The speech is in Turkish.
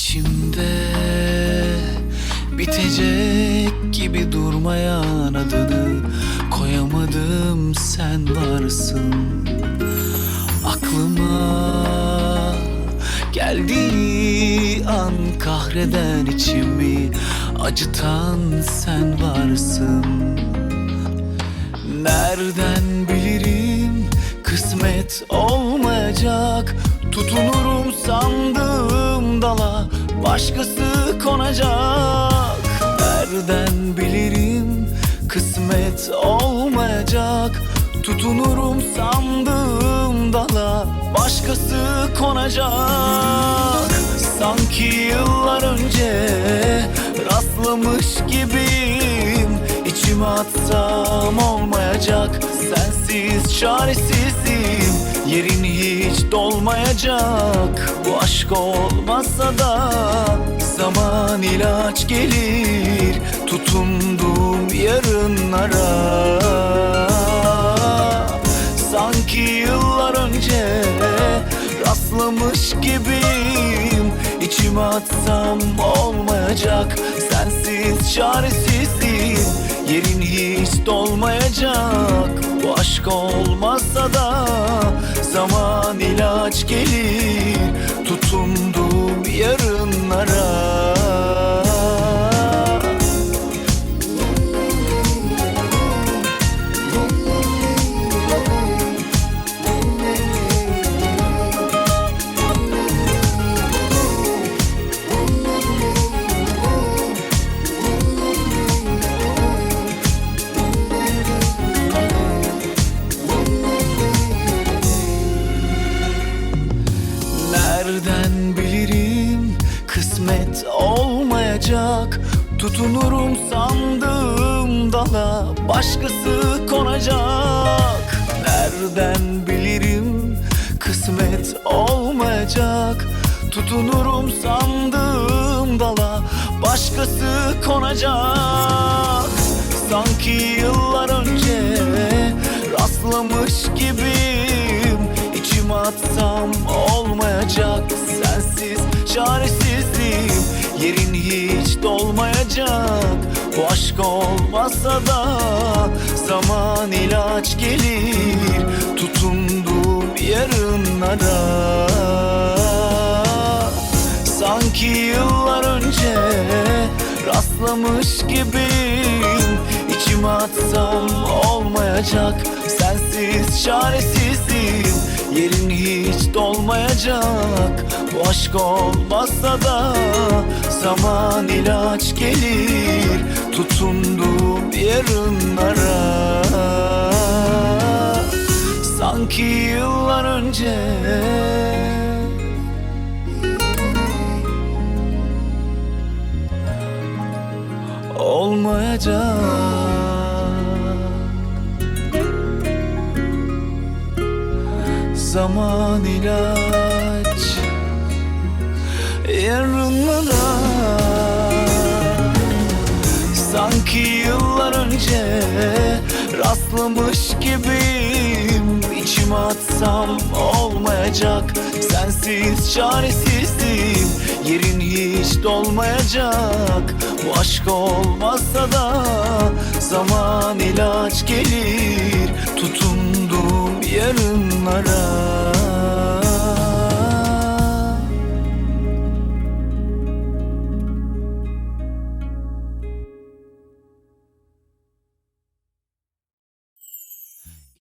İçimde bitecek gibi durmayan adını koyamadım sen varsın. Aklıma geldiği an kahreden içimi acıtan sen varsın. Nereden bilirim kısmet olmayacak Tutunurum sandığım dala başkası konacak. Nereden bilirim kısmet olmayacak. Tutunurum sandığım dala başkası konacak. Sanki yıllar önce rastlamış gibiyim. İçime atsam olmayacak. Sensiz çaresizim Yerin hiç dolmayacak Bu aşk olmazsa da Zaman ilaç gelir Tutunduğum yarınlara. Sanki yıllar önce rastlamış gibiyim İçime atsam olmayacak Sensiz çaresizim. Yerin hiç dolmayacak Bu aşk olmazsa da ilaç gelir Tutunduğum Nereden bilirim? Kısmet olmayacak. Tutunurum sandığım dala başkası konacak. Nereden bilirim? Kısmet olmayacak. Tutunurum sandığım dala başkası konacak. Sanki yıllar önce rastlamış gibiyim. İçime atsam olmayacak Sensiz çaresizliğim Yerin hiç dolmayacak. Bu aşk olmazsa da Zaman ilaç gelir. Tutunduğum yarınlara Sanki yıllar önce rastlamış gibiyim. İçime atsam olmayacak. Sensiz çaresizim Yerin hiç dolmayacak. Bu aşk olmazsa da Zaman ilaç gelir. Tutunduğum yarınlara Sanki yıllar önce olmayacak Zaman ilaç yarınlara. Sanki yıllar önce rastlamış gibiyim. İçime atsam olmayacak. Sensiz çaresizliğim Yerin hiç dolmayacak. Bu aşk olmazsa da Zaman ilaç gelir. Yarınlara